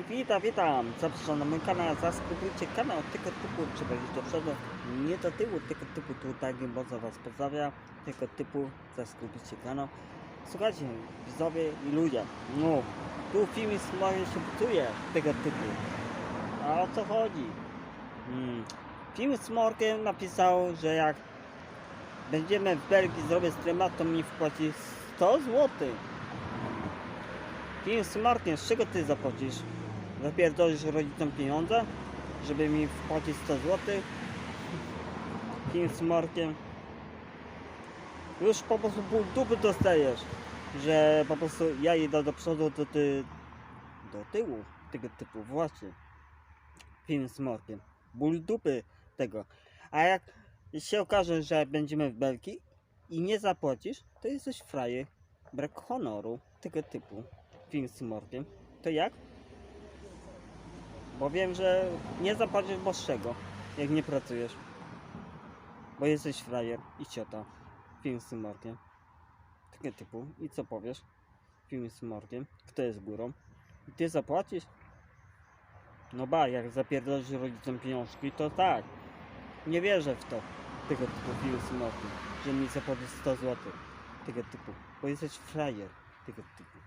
witam, witam. Zapraszam na mój kanał, zasubskrybujcie kanał tego typu, trzeba iść do przodu, nie do tyłu, tego typu tutaj bardzo was pozdrawia, tego typu zasubskrybujcie kanał. Słuchajcie, widzowie i ludzie, no, tu film smoje się psuje, tego typu. A o co chodzi? Hmm. Film z napisał, że jak będziemy w Belgii zrobię streama, to mi wpłaci 100 złotych. Film z Markiem, z czego ty zapłacisz? Zapierdolisz rodzicom pieniądze, żeby mi wpłacić 100 zł? Film z Markiem. Już po prostu pół dupy dostajesz, że po prostu ja idę do przodu, to ty do tyłu, tego typu, właśnie. Film z Markiem. Ból dupy tego. A jak się okaże, że będziemy w Belgii i nie zapłacisz, to jesteś frajer. Brak honoru, tego typu film to jak? Bo wiem, że nie zapłacisz boższego, jak nie pracujesz. Bo jesteś frajer i ciota. Film z Morkiem. Takie typu. I co powiesz? Film z. Kto jest górą? I ty zapłacisz? No ba, jak zapierdolisz rodzicom pieniążki, to tak. Nie wierzę w to. Tego typu film z. Że mi zapłacisz 100 zł. Tego typu. Bo jesteś frajer. Tego typu.